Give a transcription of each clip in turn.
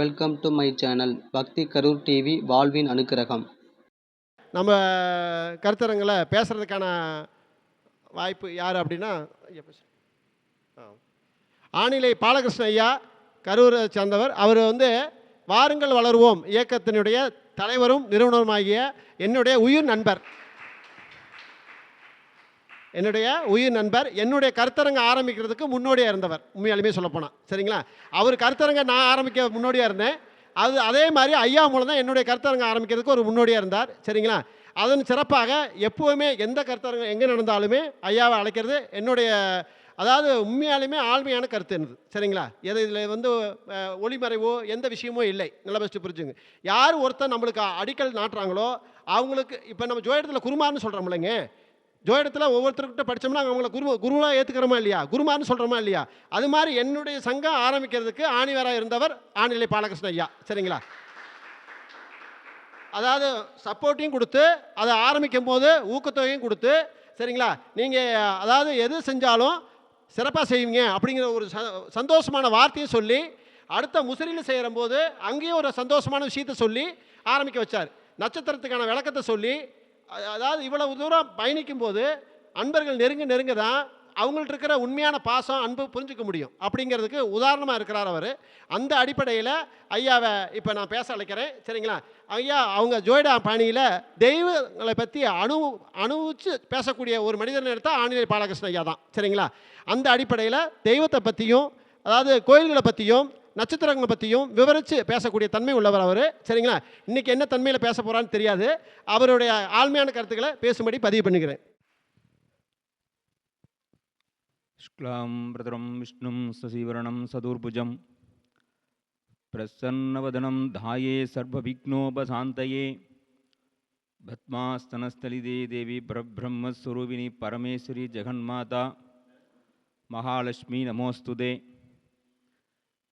Welcome to my channel பக்தி Karur TV வாழ்வின் அனுக்கிரகம் நம்ம கருத்தரங்களை பேசுகிறதுக்கான வாய்ப்பு யார் அப்படின்னா ஆணிலை பாலகிருஷ்ண ஐயா கரூரை சேர்ந்தவர். அவர் வந்து வாருங்கள் வளருவோம் இயக்கத்தினுடைய தலைவரும் நிறுவனருமாகிய என்னுடைய உயிர் நண்பர். என்னுடைய உயிர் நண்பர் என்னுடைய கருத்தரங்க ஆரம்பிக்கிறதுக்கு முன்னோடியாக இருந்தவர். உண்மையாலுமே சொல்லப்போனால் சரிங்களா? அவர் கருத்தரங்க நான் ஆரம்பிக்க முன்னோடியாக இருந்தேன். அது அதே மாதிரி ஐயா மூலம் தான் என்னுடைய கருத்தரங்க ஆரம்பிக்கிறதுக்கு ஒரு முன்னோடியாக இருந்தார். சரிங்களா? அதன் சிறப்பாக எப்போவுமே எந்த கருத்தரங்கம் எங்கே நடந்தாலுமே ஐயாவை அழைக்கிறது என்னுடைய அதாவது உண்மையாலுமே ஆழ்மையான கருத்து என்னது சரிங்களா? எது இதில் வந்து ஒளிமறைவோ எந்த விஷயமோ இல்லை. நல்லா ஃபஸ்ட்டு புரிஞ்சுங்க. யார் ஒருத்தர் நம்மளுக்கு அடிக்கல் நாட்டுறாங்களோ அவங்களுக்கு இப்போ நம்ம ஜோயிடத்தில் குருமான்னு இல்லைங்க. ஜோயிடத்தில் ஒவ்வொருத்தருக்கிட்ட படித்தோம்னா அவங்கள குரு குருவாக ஏற்றுக்கிறோமா இல்லையா? குருமான்னு சொல்கிறோமா இல்லையா? அது மாதிரி என்னுடைய சங்கம் ஆரம்பிக்கிறதுக்கு ஆணிவராக இருந்தவர் ஆணிலை பாலகிருஷ்ண ஐயா. சரிங்களா? அதாவது சப்போர்ட்டையும் கொடுத்து அதை ஆரம்பிக்கும் போது ஊக்கத்தொகையும் கொடுத்து சரிங்களா? நீங்கள் அதாவது எது செஞ்சாலும் சிறப்பாக செய்வீங்க அப்படிங்கிற ஒரு ச சந்தோஷமான வார்த்தையும் சொல்லி அடுத்த முசிறியில் செய்கிற போது அங்கேயும் ஒரு சந்தோஷமான விஷயத்தை சொல்லி ஆரம்பிக்க வச்சார். நட்சத்திரத்துக்கான விளக்கத்தை சொல்லி அதாவது இவ்வளவு தூரம் பயணிக்கும் போது அன்பர்கள் நெருங்க நெருங்க தான் அவங்கள்ட்ட இருக்கிற உண்மையான பாசம் அன்பு புரிஞ்சுக்க முடியும். அப்படிங்கிறதுக்கு உதாரணமாக இருக்கிறார் அவர். அந்த அடிப்படையில் ஐயாவை இப்போ நான் பேச அழைக்கிறேன். சரிங்களா? ஐயா அவங்க ஜோயிடா பாணியில் தெய்வங்களை பற்றி அணு அனுபவிச்சு பேசக்கூடிய ஒரு மனிதன் எடுத்தால் ஆணிலை பாலகிருஷ்ண ஐயா தான். சரிங்களா? அந்த அடிப்படையில் தெய்வத்தை பற்றியும் அதாவது கோயில்களை பற்றியும் நட்சத்திரங்களை பற்றியும் விவரித்து பேசக்கூடிய தன்மை உள்ளவர் அவர் சரிங்களா இன்றைக்கி என்ன தன்மையில் பேச போகிறான்னு தெரியாது அவருடைய ஆழ்மையான கருத்துக்களை பேசும்படி பதிவு பண்ணிக்கிறேன் शुक्लां प्रतरं विष्णुं शशिवर्णं सदुर्भुजं प्रसन्नवदनं धाये सर्वविघ्नोपशान्तये भस्मास्तनस्थलिदे देवी परब्रह्मस्वरूपिणि परमेश्वरी जगन्माता மகாலட்சுமி நமோஸ்துதே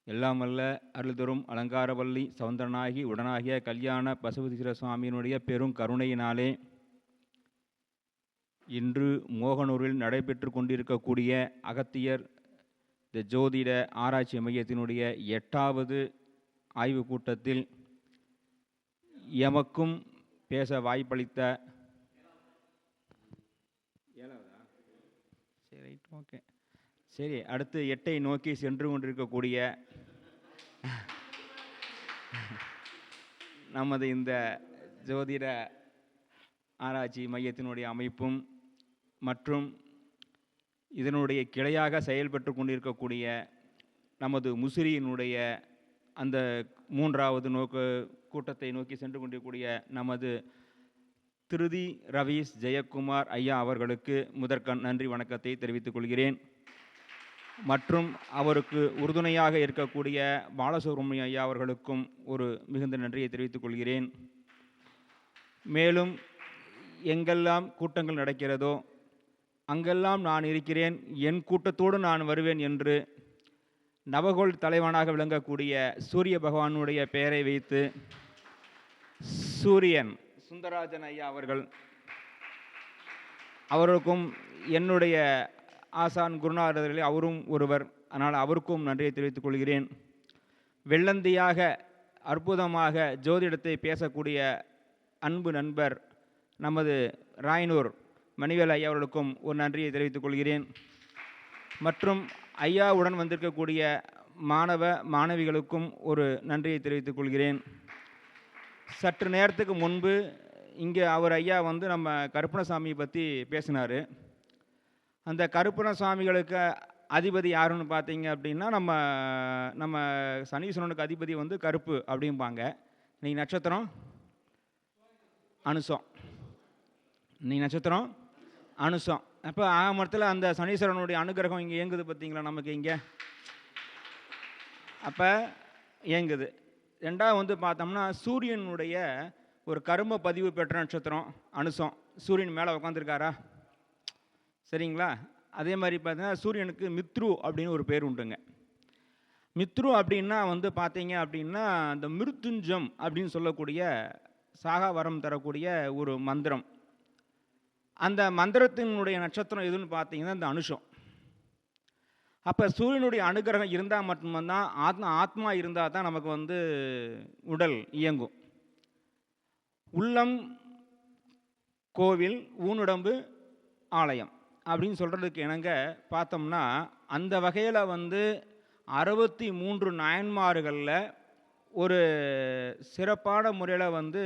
எல்லாம் வல்ல அருள்தரும் அலங்காரவல்லி சவுந்தரனாகி உடனாகிய கல்யாண பசுபதீஸ்வர சுவாமியினுடைய பெரும் கருணையினாலே இன்று மோகனூரில் நடைபெற்று கொண்டிருக்கக்கூடிய அகத்தியர் த ஜோதிட ஆராய்ச்சி மையத்தினுடைய எட்டாவது ஆய்வுக் கூட்டத்தில் எமக்கும் பேச வாய்ப்பளித்த ஏழாவதா? சரி ஓகே சரி அடுத்து எட்டை நோக்கி சென்று கொண்டிருக்கக்கூடிய நமது இந்த ஜோதிட ஆராய்ச்சி மையத்தினுடைய அமைப்பும் மற்றும் இதனுடைய கிளையாக செயல்பட்டு கொண்டிருக்கக்கூடிய நமது முசிறியினுடைய அந்த மூன்றாவது நோக்கு கூட்டத்தை நோக்கி சென்று கொண்டிருக்கூடிய நமது திருதி ரவீஸ் ஜெயக்குமார் ஐயா அவர்களுக்கு முதற்கண் நன்றி வணக்கத்தை தெரிவித்துக் கொள்கிறேன். மற்றும் அவருக்கு உறுதுணையாக இருக்கக்கூடிய பாலசுப்ரமணிய ஐயா அவர்களுக்கும் ஒரு மிகுந்த நன்றியை தெரிவித்துக் கொள்கிறேன். மேலும் எங்கெல்லாம் கூட்டங்கள் நடக்கிறதோ அங்கெல்லாம் நான் இருக்கிறேன் என் கூட்டத்தோடு நான் வருவேன் என்று நவகோல் தலைவனாக விளங்கக்கூடிய சூரிய பகவானுடைய பெயரை வைத்து சூரியன் சுந்தராஜன் ஐயா அவர்கள் அவருக்கும் என்னுடைய ஆசான் குருநாதர்களே அவரும் ஒருவர். அதனால் அவருக்கும் நன்றியை தெரிவித்துக் கொள்கிறேன். வெள்ளந்தியாக அற்புதமாக ஜோதிடத்தை பேசக்கூடிய அன்பு நண்பர் நமது ராயனூர் மணிவேல் ஐயா அவர்களுக்கும் ஒரு நன்றியை தெரிவித்துக் கொள்கிறேன். மற்றும் ஐயாவுடன் வந்திருக்கக்கூடிய மாணவ மாணவிகளுக்கும் ஒரு நன்றியை தெரிவித்துக் கொள்கிறேன். சற்று நேரத்துக்கு முன்பு இங்கே அவர் ஐயா வந்து நம்ம கருப்பணசாமியை பற்றி பேசினார். அந்த கருப்பணசாமிகளுக்கு அதிபதி யாருன்னு பார்த்தீங்க அப்படின்னா நம்ம நம்ம சனீஸ்வரனுக்கு அதிபதி வந்து கருப்பு அப்படிம்பாங்க. நீ நட்சத்திரம்? அனுசம். நீ நட்சத்திரம்? அனுசம். அப்போ ஆமரத்தில் அந்த சனீஸ்வரனுடைய அனுகிரகம் இங்கே இயங்குது பார்த்தீங்களா நமக்கு இங்கே? அப்போ இயங்குது. ரெண்டாவது வந்து பார்த்தோம்னா சூரியனுடைய ஒரு கரும பதிவு பெற்ற நட்சத்திரம் அனுசம். சூரியன் மேலே உட்காந்துருக்காரா சரிங்களா? அதே மாதிரி பார்த்தீங்கன்னா சூரியனுக்கு மித்ரு அப்படின்னு ஒரு பேர் உண்டுங்க. மித்ரு அப்படின்னா வந்து பார்த்தீங்க அப்படின்னா அந்த மிருத்துஞ்சம் அப்படின்னு சொல்லக்கூடிய சாகா வரம் தரக்கூடிய ஒரு மந்திரம். அந்த மந்திரத்தினுடைய நட்சத்திரம் எதுன்னு பார்த்தீங்கன்னா இந்த அனுஷம். அப்போ சூரியனுடைய அனுகிரகம் இருந்தால் மட்டும்தான் ஆத்மா ஆத்மா இருந்தால் தான் நமக்கு வந்து உடல் இயங்கும். உள்ளம் கோவில் ஊனுடம்பு ஆலயம். அப்படின்னு சொல்கிறதுக்கு இணங்க பார்த்தோம்னா அந்த வகையில் வந்து அறுபத்தி மூன்று நாயன்மார்களில் ஒரு சிறப்பான முறையில் வந்து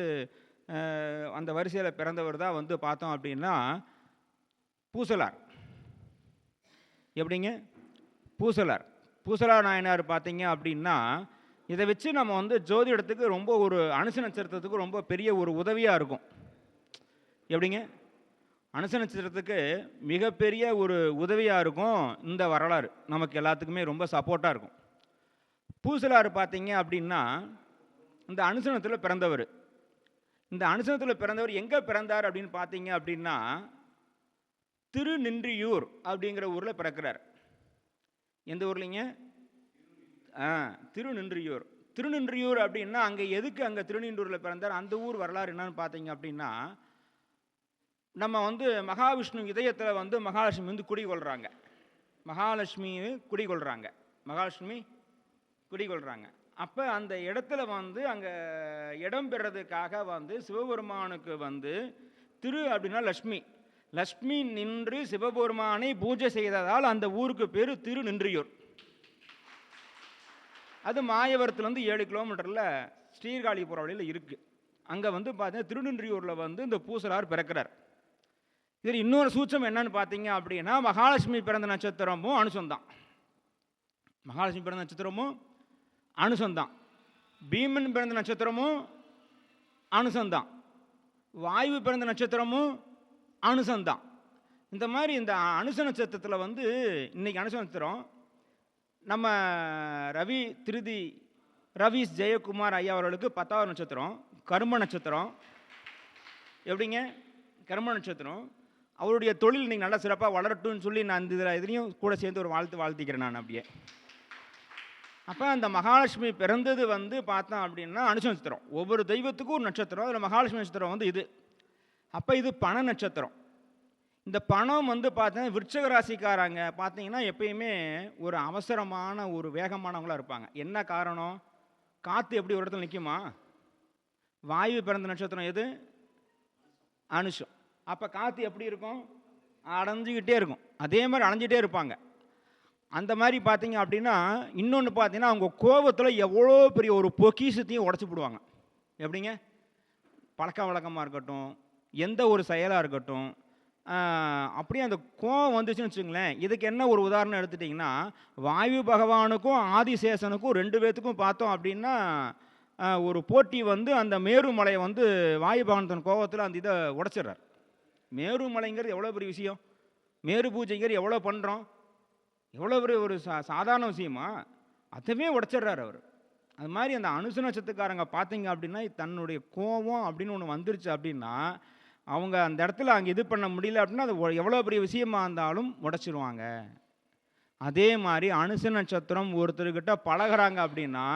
அந்த வரிசையில் பிறந்தவர் தான் வந்து பார்த்தோம் அப்படின்னா பூசலார். எப்படிங்க? பூசலார். பூசலார் நாயனார் பார்த்தீங்க அப்படின்னா இதை வச்சு நம்ம வந்து ஜோதிடத்துக்கு ரொம்ப ஒரு அனுச நட்சத்திரத்துக்கு ரொம்ப பெரிய ஒரு உதவியாக இருக்கும். எப்படிங்க? அனுச நட்சத்திரத்துக்கு மிகப்பெரிய ஒரு உதவியாக இருக்கும் இந்த வரலாறு. நமக்கு எல்லாத்துக்குமே ரொம்ப சப்போர்ட்டாக இருக்கும். பூசலாறு பார்த்தீங்க அப்படின்னா இந்த அனுசனத்தில் பிறந்தவர். இந்த அனுசனத்தில் பிறந்தவர் எங்கே பிறந்தார் அப்படின்னு பார்த்தீங்க அப்படின்னா திருநின்றியூர் அப்படிங்கிற ஊரில் பிறக்கிறார். எந்த ஊர்லிங்க? ஆ திருநின்றியூர். திருநின்றியூர் அப்படின்னா அங்கே எதுக்கு அங்கே திருநின்றூரில் பிறந்தார்? அந்த ஊர் வரலாறு என்னன்னு பார்த்தீங்க அப்படின்னா நம்ம வந்து மகாவிஷ்ணு இதயத்தில் வந்து மகாலட்சுமி வந்து குடிகொள்கிறாங்க மகாலட்சுமி குடிகொள்கிறாங்க மகாலட்சுமி குடிகொள்கிறாங்க அப்போ அந்த இடத்துல வந்து அங்கே இடம் பெறதுக்காக வந்து சிவபெருமானுக்கு வந்து திரு அப்படின்னா லக்ஷ்மி லக்ஷ்மி நின்று சிவபெருமானை பூஜை செய்ததால் அந்த ஊருக்கு பேர் திரு நின்றியூர். அது மாயவரத்துலேருந்து ஏழு கிலோமீட்டரில் ஸ்ரீர்காழிபுரம் வழியில் இருக்குது அங்கே வந்து பார்த்தீங்கன்னா திருநின்றியூரில் வந்து இந்த பூசலார் பிறக்கிறார். இதில் இன்னொரு சூச்சம் என்னன்னு பார்த்தீங்க அப்படின்னா மகாலட்சுமி பிறந்த நட்சத்திரமும் அனுசந்தான். மகாலட்சுமி பிறந்த நட்சத்திரமும் அனுசந்தான். பீமன் பிறந்த நட்சத்திரமும் அனுசந்தான். வாயு பிறந்த நட்சத்திரமும் அனுசந்தான். இந்த மாதிரி இந்த அனுச நட்சத்திரத்தில் வந்து இன்றைக்கி அனுச நட்சத்திரம் நம்ம ரவி திருதி ரவீஷ் ஜெயக்குமார் ஐயா அவர்களுக்கு பத்தாவது நட்சத்திரம் கர்ம நட்சத்திரம். எப்படிங்க? கர்ம நட்சத்திரம். அவருடைய தொழில் நீங்கள் நல்லா சிறப்பாக வளரட்டும்னு சொல்லி நான் இந்த இதில் இதுலேயும் கூட சேர்ந்து ஒரு வாழ்த்து வாழ்த்திக்கிறேன் நான் அப்படியே. அப்போ அந்த மகாலட்சுமி பிறந்தது வந்து பார்த்தோம் அப்படின்னா அனுஷ நட்சத்திரம். ஒவ்வொரு தெய்வத்துக்கும் ஒரு நட்சத்திரம். அதில் மகாலட்சுமி நட்சத்திரம் வந்து இது. அப்போ இது பண நட்சத்திரம். இந்த பணம் வந்து பார்த்தீங்கன்னா விருச்சக ராசிக்காரங்க பார்த்தீங்கன்னா எப்பயுமே ஒரு அவசரமான ஒரு வேகமானவங்களா இருப்பாங்க. என்ன காரணம்? காற்று எப்படி ஒரு இடத்துல நிற்குமா வாயு பிறந்த நட்சத்திரம் எது? அனுஷம். அப்போ காற்று எப்படி இருக்கும்? அடைஞ்சிக்கிட்டே இருக்கும். அதே மாதிரி அடைஞ்சிட்டே இருப்பாங்க. அந்த மாதிரி பார்த்தீங்க அப்படின்னா இன்னொன்று பார்த்தீங்கன்னா அவங்க கோபத்தில் எவ்வளோ பெரிய ஒரு பொக்கிஷத்தையும் உடச்சி போடுவாங்க. எப்படிங்க? பழக்க வழக்கமாக இருக்கட்டும் எந்த ஒரு செயலாக இருக்கட்டும் அப்படியே அந்த கோவம் வந்துச்சுன்னு வச்சுங்களேன் இதுக்கு என்ன ஒரு உதாரணம் எடுத்துட்டிங்கன்னா வாயு பகவானுக்கும் ஆதிசேஷனுக்கும் ரெண்டு பேர்த்துக்கும் பார்த்தோம் அப்படின்னா ஒரு போட்டி வந்து அந்த மேருமலையை வந்து வாயு பகவான் தன் கோபத்தில் அந்த இதை உடைச்சிடுறார். மேருமலைங்கிறது எவ்வளோ பெரிய விஷயம்? மேரு பூஜைங்கிறது எவ்வளோ பண்ணுறோம் எவ்வளோ பெரிய ஒரு சா சாதாரண விஷயமா? அதவே உடச்சிட்றாரு அவர். அது மாதிரி அந்த அனுசு நட்சத்திரக்காரங்க பார்த்தீங்க அப்படின்னா தன்னுடைய கோபம் அப்படின்னு ஒன்று வந்துருச்சு அப்படின்னா அவங்க அந்த இடத்துல அங்கே இது பண்ண முடியல அப்படின்னா அது ஒ- எவ்வளோ பெரிய விஷயமா இருந்தாலும் உடச்சிருவாங்க. அதே மாதிரி அனுசு நட்சத்திரம் ஒருத்தர்கிட்ட பழகுறாங்க அப்படின்னா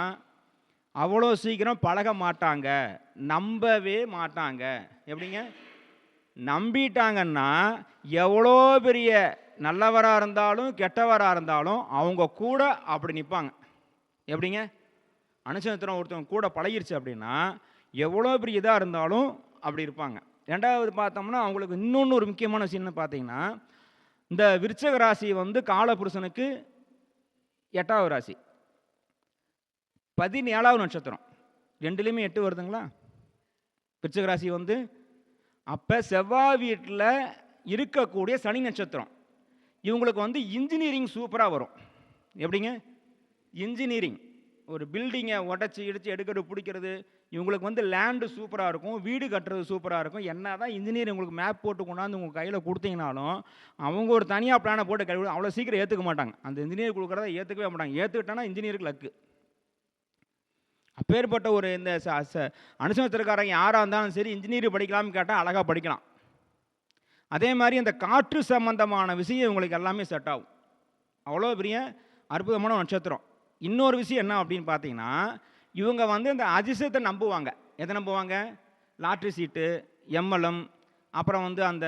அவ்வளோ சீக்கிரம் பழக மாட்டாங்க. நம்பவே மாட்டாங்க. எப்படிங்க? நம்பிட்டாங்கன்னா எவ்வளோ பெரிய நல்லவராக இருந்தாலும் கெட்டவராக இருந்தாலும் அவங்க கூட அப்படி நிற்பாங்க எப்படிங்க? அனுசனத்தினம் ஒருத்தவங்க கூட பழகிருச்சு அப்படின்னா எவ்வளோ பெரிய இதாக இருந்தாலும் அப்படி இருப்பாங்க. ரெண்டாவது பார்த்தோம்னா அவங்களுக்கு இன்னொன்று ஒரு முக்கியமான விஷயம்னு பார்த்தீங்கன்னா இந்த விருச்சக ராசி வந்து காலபுருஷனுக்கு எட்டாவது ராசி. பதினேழாவது நட்சத்திரம். ரெண்டுலேயுமே எட்டு வருதுங்களா? விருச்சக ராசி வந்து அப்போ செவ்வாய் வீட்டில் இருக்கக்கூடிய சனி நட்சத்திரம். இவங்களுக்கு வந்து இன்ஜினியரிங் சூப்பராக வரும். எப்படிங்க? இன்ஜினியரிங் ஒரு பில்டிங்கை உடச்சி இடித்து எடுக்கிறது பிடிக்கிறது. இவங்களுக்கு வந்து லேண்டு சூப்பராக இருக்கும். வீடு கட்டுறது சூப்பராக இருக்கும். என்ன தான் இன்ஜினியர் உங்களுக்கு மேப் போட்டு கொண்டாந்து உங்கள் கையில் கொடுத்தீங்கனாலும் அவங்க ஒரு தனியாக பிளானை போட்டு கழிவு அவ்வளோ சீக்கிரம் ஏற்றுக்க மாட்டாங்க. அந்த இன்ஜினியர் கொடுக்குறத ஏற்றுக்கவே மாட்டாங்க. ஏற்றுக்கிட்டானா இன்ஜினியருக்கு லக்கு அப்பேற்பட்ட ஒரு இந்த ச- அனுசனத்திற்காரங்க யாராக இருந்தாலும் சரி இன்ஜினியரிங் படிக்கலாம்னு கேட்டால் அழகாக படிக்கலாம். அதே மாதிரி அந்த காற்று சம்பந்தமான விஷயம் உங்களுக்கு எல்லாமே செட் ஆகும். அவ்வளோ பெரிய அற்புதமான நட்சத்திரம். இன்னொரு விஷயம் என்ன அப்படின்னு பார்த்தீங்கன்னா இவங்க வந்து இந்த அதிசயத்தை நம்புவாங்க. எதை நம்புவாங்க? லாட்ரி சீட்டு எம்எல்எம் அப்புறம் வந்து அந்த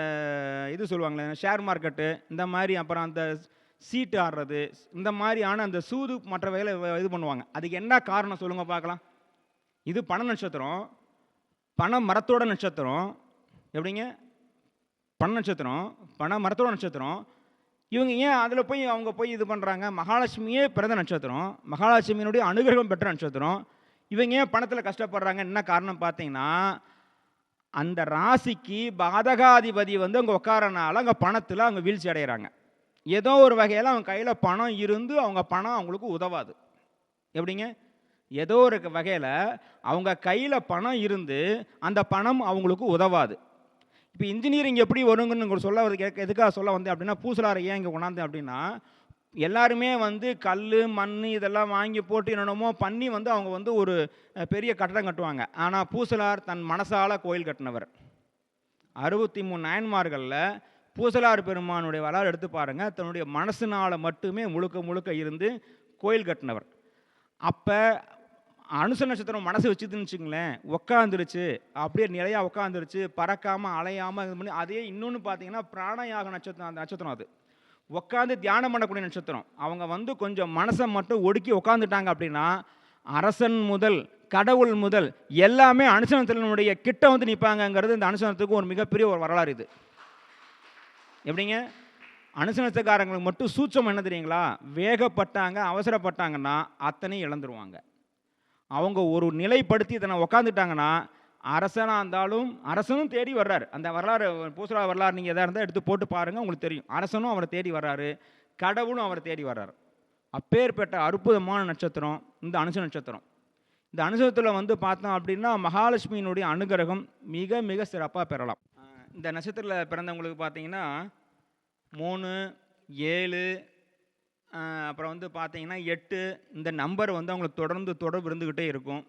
இது சொல்லுவாங்களே ஷேர் மார்க்கெட்டு இந்த மாதிரி அப்புறம் அந்த சீட்டு ஆடுறது இந்த மாதிரியான அந்த சூது மற்ற வகையில் இது பண்ணுவாங்க. அதுக்கு என்ன காரணம் சொல்லுங்க பார்க்கலாம். இது பண நட்சத்திரம் பண மரத்தோட நட்சத்திரம் எப்படிங்க? பண நட்சத்திரம் பண மரத்தோட நட்சத்திரம். இவங்க ஏன் அதில் போய் அவங்க போய் இது பண்ணுறாங்க மகாலட்சுமியே பிறந்த நட்சத்திரம் மகாலட்சுமியினுடைய அனுகிரகம் பெற்ற நட்சத்திரம். இவங்க ஏன் பணத்தில் கஷ்டப்படுறாங்க? என்ன காரணம் பார்த்தீங்கன்னா அந்த ராசிக்கு பாதகாதிபதி வந்து அங்கே உட்காரனால அங்கே பணத்தில் அவங்க வீழ்ச்சி அடைகிறாங்க ஏதோ ஒரு வகையில் அவங்க கையில் பணம் இருந்து அவங்க பணம் அவங்களுக்கு உதவாது. எப்படிங்க? ஏதோ ஒரு வகையில் அவங்க கையில் பணம் இருந்து அந்த பணம் அவங்களுக்கு உதவாது. இப்போ இன்ஜினியரிங் எப்படி வருங்கன்னு சொல்ல கேட்க எதுக்காக சொல்ல வந்தேன் அப்படின்னா பூசலாரை ஏன் இங்கே கொண்டாந்தேன் அப்படின்னா எல்லாருமே வந்து கல் மண் இதெல்லாம் வாங்கி போட்டு என்னென்னமோ பண்ணி வந்து அவங்க வந்து ஒரு பெரிய கட்டடம் கட்டுவாங்க. ஆனால் பூசலார் தன் மனசால கோயில் கட்டினவர். அறுபத்தி மூணு நாயன்மார்களில் பூசலார் பெருமானுடைய வரலாறு எடுத்து பாருங்கள் தன்னுடைய மனசினால் மட்டுமே முழுக்க முழுக்க இருந்து கோயில் கட்டினவர். அப்போ அனுச நட்சத்திரம் மனசு வச்சுதுன்னு வச்சுங்களேன் உக்காந்துருச்சு. அப்படியே நிறையா உட்காந்துருச்சு பறக்காமல் அலையாமல் இது பண்ணி அதே இன்னொன்று பார்த்தீங்கன்னா பிராணயாக நட்சத்திரம் அந்த நட்சத்திரம் அது. உட்காந்து தியானம் பண்ணக்கூடிய நட்சத்திரம். அவங்க வந்து கொஞ்சம் மனசை மட்டும் ஒடுக்கி உட்காந்துட்டாங்க அப்படின்னா அரசன் முதல் கடவுள் முதல் எல்லாமே அனுசனத்தினுடைய கிட்ட வந்து நிற்பாங்கங்கிறது இந்த அனுசனத்துக்கு ஒரு மிகப்பெரிய ஒரு வரலாறு இது. எப்படிங்க? அனுசனத்துக்காரங்களுக்கு மட்டும் சூட்சம் என்ன தெரியுங்களா? வேகப்பட்டாங்க அவசரப்பட்டாங்கன்னா அத்தனையும் இழந்துருவாங்க. அவங்க ஒரு நிலைப்படுத்தி தன்னை உக்காந்துட்டாங்கன்னா அரசனாக இருந்தாலும் அரசனும் தேடி வர்றாரு. அந்த வரலாறு பூசரா வரலாறு நீங்கள் எதாக இருந்தால் எடுத்து போட்டு பாருங்கள் உங்களுக்கு தெரியும். அரசனும் அவரை தேடி வர்றாரு. கடவுளும் அவரை தேடி வர்றாரு. அப்பேற்பட்ட அற்புதமான நட்சத்திரம் இந்த அனுச நட்சத்திரம். இந்த அனுசத்தில் வந்து பார்த்தோம் அப்படின்னா மகாலட்சுமியினுடைய அனுகிரகம் மிக மிக சிறப்பாக பெறலாம். இந்த நட்சத்திரத்தில் பிறந்தவங்களுக்கு பார்த்தீங்கன்னா மூணு ஏழு அப்புறம் வந்து பார்த்தீங்கன்னா எட்டு இந்த நம்பர் வந்து அவங்களுக்கு தொடர்ந்து தொடர்பு இருந்துக்கிட்டே இருக்கும்.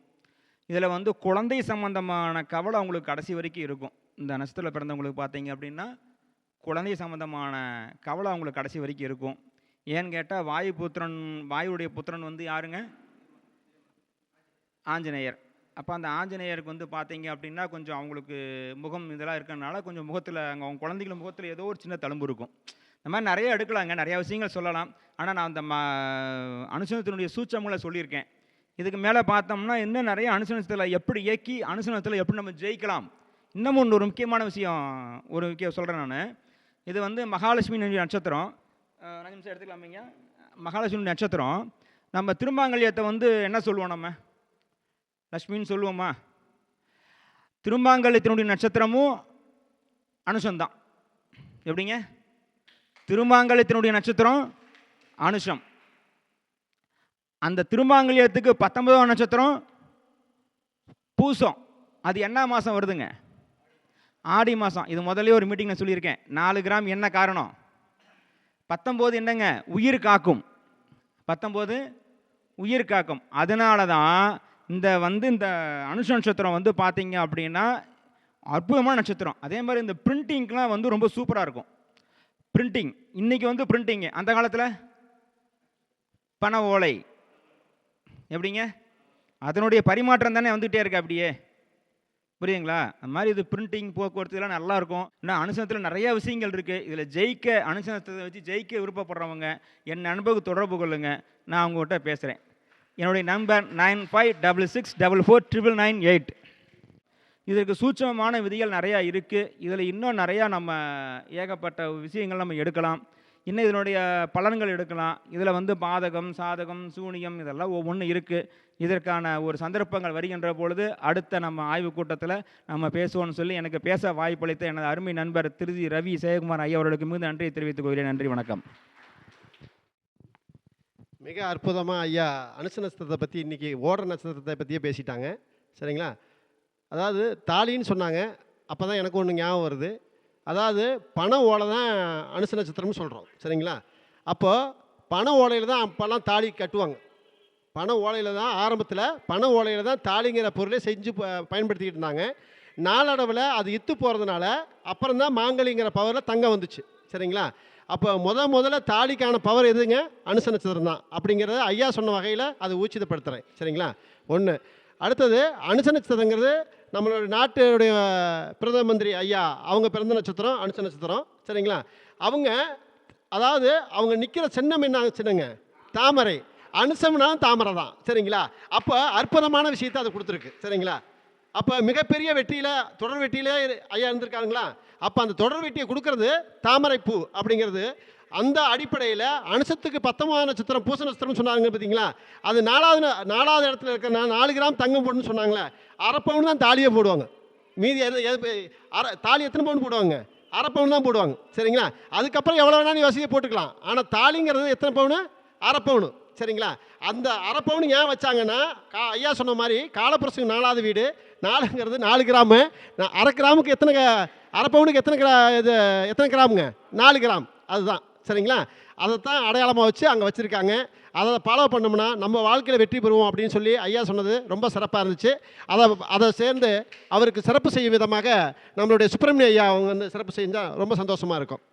இதில் வந்து குழந்தை சம்பந்தமான கவலை அவங்களுக்கு கடைசி வரைக்கும் இருக்கும். இந்த நட்சத்திரத்தில் பிறந்தவங்களுக்கு பார்த்தீங்க அப்படின்னா குழந்தை சம்பந்தமான கவலை அவங்களுக்கு கடைசி வரைக்கும் இருக்கும். ஏன்னு கேட்டால் வாயு புத்திரன் வாயுடைய புத்திரன் வந்து யாருங்க? ஆஞ்சநேயர். அப்போ அந்த ஆஞ்சநேயருக்கு வந்து பார்த்தீங்க அப்படின்னா கொஞ்சம் அவங்களுக்கு முகம் இதெல்லாம் இருக்கிறனால கொஞ்சம் முகத்தில் அங்கே அவங்க குழந்தைகள் முகத்தில் ஏதோ ஒரு சின்ன தழும்பு இருக்கும். இந்த மாதிரி நிறைய எடுக்கலாங்க நிறைய விஷயங்கள் சொல்லலாம். ஆனால் நான் அந்த ம அனுசனத்தினுடைய சூச்சங்களை சொல்லியிருக்கேன். இதுக்கு மேலே பார்த்தோம்னா இன்னும் நிறைய அனுசனத்தில் எப்படி இயக்கி அனுசனத்தில் எப்படி நம்ம ஜெயிக்கலாம்? இன்னமும் ஒன்று ஒரு முக்கியமான விஷயம் ஒரு முக்கியம் சொல்கிறேன் நான். இது வந்து மகாலட்சுமி நட்சத்திரம். நிமிஷம் எடுத்துக்கலாமீங்க? மகாலட்சுமி நட்சத்திரம். நம்ம திருமாங்கல்யத்தை வந்து என்ன சொல்லுவோம் நம்ம? லக்ஷ்மின்னு சொல்லுவோமா? திருமாங்கல்யத்தினுடைய நட்சத்திரமும் அனுஷம்தான். எப்படிங்க? திருமாங்கல்யத்தினுடைய நட்சத்திரம் அனுஷம். அந்த திருமாங்கல்யத்துக்கு பத்தொன்பதாம் நட்சத்திரம் பூசம். அது என்ன மாதம் வருதுங்க? ஆடி மாதம் இது முதல்ல ஒரு மீட்டிங் நான் சொல்லியிருக்கேன். நாலு கிராம் என்ன காரணம்? பத்தொம்போது என்னங்க? உயிர் காக்கும். பத்தொம்போது உயிர் காக்கும். அதனால தான் இந்த வந்து இந்த அனுஷ நட்சத்திரம் வந்து பார்த்தீங்க அப்படின்னா அற்புதமான நட்சத்திரம். அதே மாதிரி இந்த பிரிண்டிங்க்கெலாம் வந்து ரொம்ப சூப்பராக இருக்கும். பிரிண்டிங் இன்றைக்கி வந்து பிரிண்டிங்கு அந்த காலத்தில்? பண ஓலை. எப்படிங்க? அதனுடைய பரிமாற்றம் தானே வந்துகிட்டே இருக்கு அப்படியே. புரியுங்களா அந்த மாதிரி இது பிரிண்டிங் போக்குவரத்து இதெல்லாம் நல்லாயிருக்கும் இன்னும் அனுசனத்தில் நிறைய விஷயங்கள் இருக்குது இதில் ஜெயிக்க அனுசனத்தை வச்சு ஜெயிக்க விருப்பப்படுறவங்க என் நண்பருக்கு தொடர்பு கொள்ளுங்க. நான் அவங்ககிட்ட பேசுகிறேன் என்னுடைய number nine five double six double four triple nine eight. இதற்கு சூட்சமமான விதிகள் நிறையா இருக்குது இதில் இன்னும் நிறையா நம்ம ஏகப்பட்ட விஷயங்கள் நம்ம எடுக்கலாம். இன்னும் இதனுடைய பலன்கள் எடுக்கலாம். இதில் வந்து பாதகம் சாதகம் சூனியம் இதெல்லாம் ஒவ்வொன்றும் இருக்குது இதற்கான ஒரு சந்தர்ப்பங்கள் வருகின்ற பொழுது அடுத்த நம்ம ஆய்வுக் கூட்டத்தில் நம்ம பேசுவோம்னு சொல்லி எனக்கு பேச வாய்ப்பளித்த எனது அருமை நண்பர் திருதி ரவி சேகுமார் ஐயா அவர்களுக்கு மிகுந்த நன்றியை தெரிவித்துக் கொள்கிறேன். நன்றி வணக்கம். மிக அற்புதமாக ஐயா அனுச நட்சத்திரத்தை பற்றி இன்றைக்கி ஓடுற நட்சத்திரத்தை பற்றியே பேசிட்டாங்க. சரிங்களா? அதாவது தாலின்னு சொன்னாங்க. அப்போ தான் எனக்கு ஒன்று ஞாபகம் வருது. அதாவது பண ஓலை தான் அனுச நட்சத்திரம்னு சொல்கிறோம் சரிங்களா? அப்போது பண ஓலையில் தான் அப்போல்லாம் தாலி கட்டுவாங்க. பண ஓலையில் தான் ஆரம்பத்தில் பண ஓலையில் தான் தாலிங்கிற பொருளை செஞ்சு ப- பயன்படுத்திக்கிட்டு இருந்தாங்க. நாளடைவில் அது இத்து போகிறதுனால அப்புறம் தான் மாங்கலிங்கிற பவரில் தங்கம் வந்துச்சு. சரிங்களா? அப்போ முத முதல்ல தாலிக்கான பவர் எதுங்க? அனுச நட்சத்திரம் தான். அப்படிங்கிறத ஐயா சொன்ன வகையில் அதை ஊச்சிதப்படுத்துகிறேன் சரிங்களா? ஒன்று அடுத்தது அனுச நட்சத்திரங்கிறது நம்மளோட நாட்டுடைய பிரதம மந்திரி ஐயா அவங்க பிறந்த நட்சத்திரம் அனுச நட்சத்திரம். சரிங்களா? அவங்க அதாவது அவங்க நிற்கிற சின்னம் என்ன சின்னங்க தாமரை. அனுசம்னாலும் தாமரை தான். சரிங்களா? அப்போ அற்புதமான விஷயத்தை அது கொடுத்துருக்கு. சரிங்களா? அப்போ மிகப்பெரிய வெற்றியில் தொடர் வெற்றியிலே ஐயா இருந்திருக்காங்களா அப்போ அந்த தொடர் வெட்டியை கொடுக்கறது தாமரைப்பூ அப்படிங்கிறது. அந்த அடிப்படையில் அனுசத்துக்கு பத்தொன்பதாம் நட்சத்திரம் பூச நட்சத்திரம் சொன்னாங்க பார்த்தீங்களா அது நாலாவது நாலாவது இடத்துல இருக்கிற நான் நாலு கிராம் தங்கம் போடணும்னு சொன்னாங்களே அரை பவுன் தான் தாலியை போடுவாங்க. மீதி எது எது அரை தாலி எத்தனை பவுன் போடுவாங்க? அரை பவுன் தான் போடுவாங்க. சரிங்களா? அதுக்கப்புறம் எவ்வளோ வேணாலும் யோசிக்க போட்டுக்கலாம். ஆனால் தாலிங்கிறது எத்தனை பவுனு? அரை பவுனு. சரிங்களா? அந்த அரை ஏன் வச்சாங்கன்னா கா ஐயா சொன்ன மாதிரி காலப்புரசுக்கு நாலாவது வீடு நாலுங்கிறது நாலு கிராமு. நான் அரை கிராமுக்கு எத்தனை க- எத்தனை கிரா இது எத்தனை கிராமுங்க? நாலு கிராம். அதுதான். சரிங்களா? அதை தான் அடையாளமாக வச்சு அங்கே வச்சுருக்காங்க. அதை ஃபாலோ பண்ணோம்னா நம்ம வாழ்க்கையில் வெற்றி பெறுவோம் அப்படின்னு சொல்லி ஐயா சொன்னது ரொம்ப சிறப்பாக இருந்துச்சு. அதை அதை சேர்ந்து அவருக்கு சிறப்பு செய்யும் விதமாக நம்மளுடைய சுப்பிரமணிய ஐயா அவங்க வந்து சிறப்பு செஞ்சால் ரொம்ப சந்தோஷமாக இருக்கும்.